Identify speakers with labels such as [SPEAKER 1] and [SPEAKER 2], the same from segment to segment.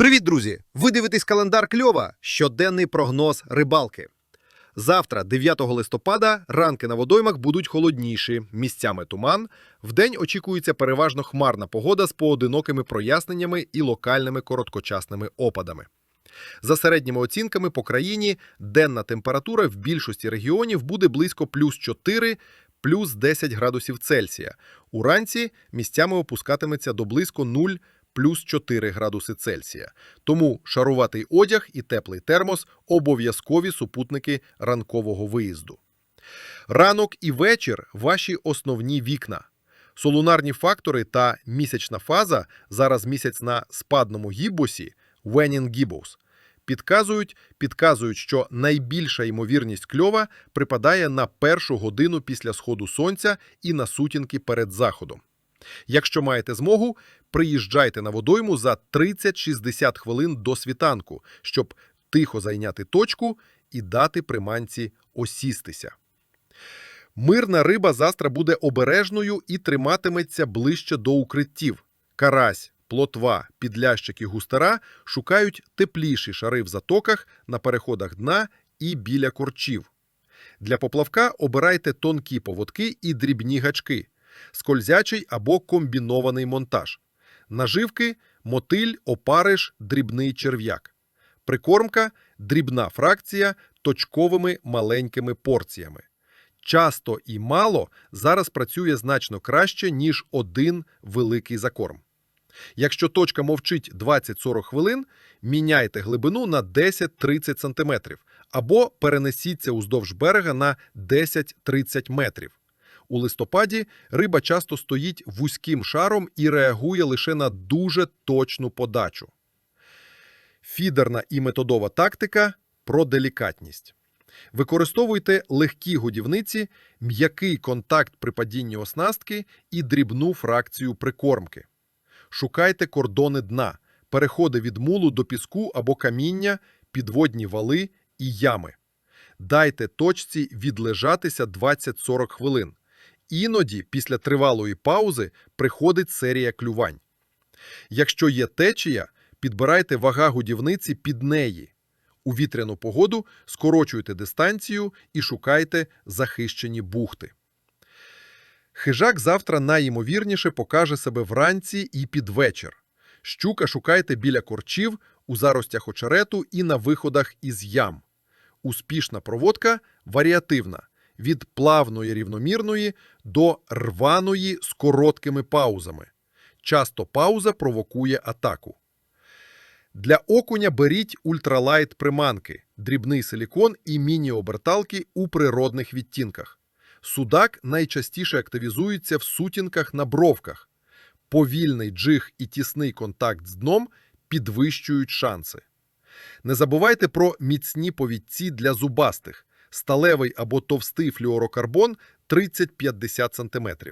[SPEAKER 1] Привіт, друзі! Ви дивитесь календар кльова, щоденний прогноз рибалки. Завтра, 9 листопада, ранки на водоймах будуть холодніші, місцями туман. Вдень очікується переважно хмарна погода з поодинокими проясненнями і локальними короткочасними опадами. За середніми оцінками по країні денна температура в більшості регіонів буде близько плюс 4, плюс 10 градусів Цельсія. Уранці місцями опускатиметься до близько 0, плюс 4 градуси Цельсія. Тому шаруватий одяг і теплий термос обов'язкові супутники ранкового виїзду. Ранок і вечір ваші основні вікна. Солунарні фактори та місячна фаза зараз місяць на спадному гіббосі Waning Gibbous, підказують, підказують, що найбільша ймовірність кльова припадає на першу годину після сходу сонця і на сутінки перед заходом. Якщо маєте змогу, приїжджайте на водойму за 30-60 хвилин до світанку, щоб тихо зайняти точку і дати приманці осістися. Мирна риба завтра буде обережною і триматиметься ближче до укриттів. Карась, плотва, підлящик і густара шукають тепліші шари в затоках на переходах дна і біля корчів. Для поплавка обирайте тонкі поводки і дрібні гачки, скользячий або комбінований монтаж. Наживки мотиль, опариш, дрібний черв'як. Прикормка дрібна фракція точковими маленькими порціями. Часто і мало зараз працює значно краще, ніж один великий закорм. Якщо точка мовчить 20-40 хвилин, міняйте глибину на 10-30 см або перенесіться уздовж берега на 10-30 метрів. У листопаді риба часто стоїть вузьким шаром і реагує лише на дуже точну подачу. Фідерна і методова тактика про делікатність. Використовуйте легкі годівниці, м'який контакт при падінні оснастки і дрібну фракцію прикормки. Шукайте кордони дна, переходи від мулу до піску або каміння, підводні вали і ями. Дайте точці відлежатися 20-40 хвилин. Іноді, після тривалої паузи, приходить серія клювань. Якщо є течія, підбирайте вага годівниці під неї. У вітряну погоду скорочуйте дистанцію і шукайте захищені бухти. Хижак завтра найімовірніше покаже себе вранці і під вечір. Щука шукайте біля корчів, у заростях очерету і на виходах із ям. Успішна проводка варіативна від плавної рівномірної до рваної з короткими паузами. Часто пауза провокує атаку. Для окуня беріть ультралайт приманки, дрібний силікон і міні-оберталки у природних відтінках. Судак найчастіше активізується в сутінках на бровках. Повільний джиг і тісний контакт з дном підвищують шанси. Не забувайте про міцні повідці для зубастих, сталевий або товстий флюорокарбон 30-50 см.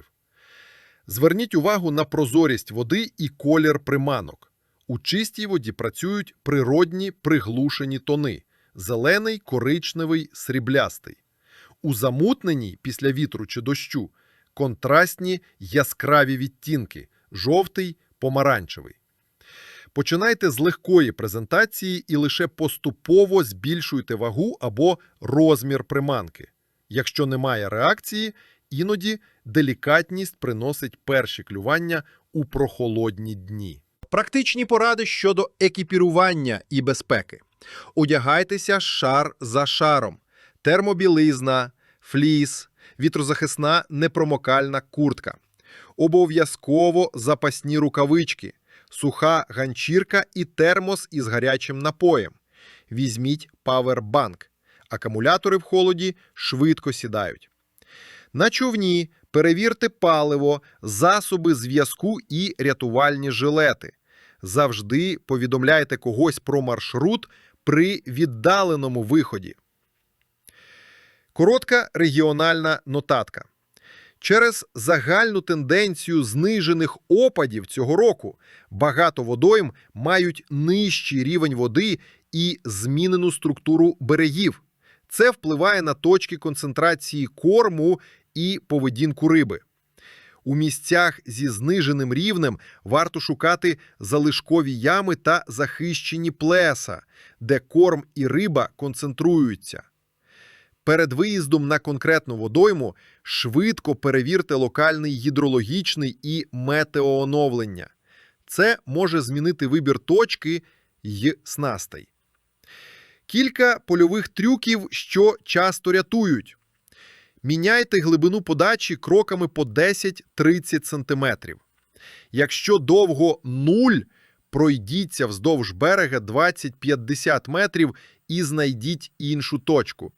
[SPEAKER 1] Зверніть увагу на прозорість води і колір приманок. У чистій воді працюють природні приглушені тони зелений, коричневий, сріблястий. У замутненій після вітру чи дощу контрастні яскраві відтінки жовтий, помаранчевий. Починайте з легкої презентації і лише поступово збільшуйте вагу або розмір приманки. Якщо немає реакції, іноді делікатність приносить перші клювання у прохолодні дні.
[SPEAKER 2] Практичні поради щодо екіпірування і безпеки. Одягайтеся шар за шаром. Термобілизна, фліс, вітрозахисна непромокальна куртка. Обов'язково запасні рукавички, суха ганчірка і термос із гарячим напоєм. Візьміть павербанк. Акумулятори в холоді швидко сідають. На човні перевірте паливо, засоби зв'язку і рятувальні жилети. Завжди повідомляйте когось про маршрут при віддаленому виході. Коротка регіональна нотатка. Через загальну тенденцію знижених опадів цього року багато водойм мають нижчий рівень води і змінену структуру берегів. Це впливає на точки концентрації корму і поведінку риби. У місцях зі зниженим рівнем варто шукати залишкові ями та захищені плеса, де корм і риба концентруються. Перед виїздом на конкретну водойму швидко перевірте локальний гідрологічний і метеооновлення. Це може змінити вибір точки й снастей. Кілька польових трюків, що часто рятують. Міняйте глибину подачі кроками по 10-30 см. Якщо довго нуль, пройдіться вздовж берега 20-50 метрів і знайдіть іншу точку.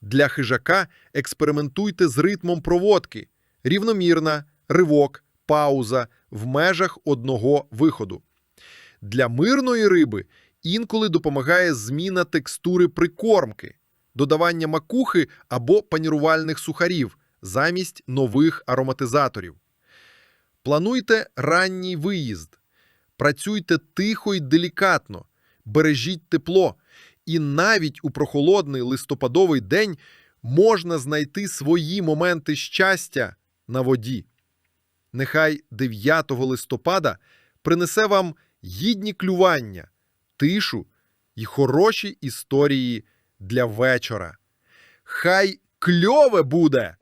[SPEAKER 2] Для хижака експериментуйте з ритмом проводки. Рівномірна, ривок, пауза в межах одного виходу. Для мирної риби інколи допомагає зміна текстури прикормки, додавання макухи або панірувальних сухарів замість нових ароматизаторів. Плануйте ранній виїзд. Працюйте тихо й делікатно, бережіть тепло, і навіть у прохолодний листопадовий день можна знайти свої моменти щастя на воді. Нехай 9 листопада принесе вам гідні клювання, тишу і хороші історії для вечора. Хай кльове буде!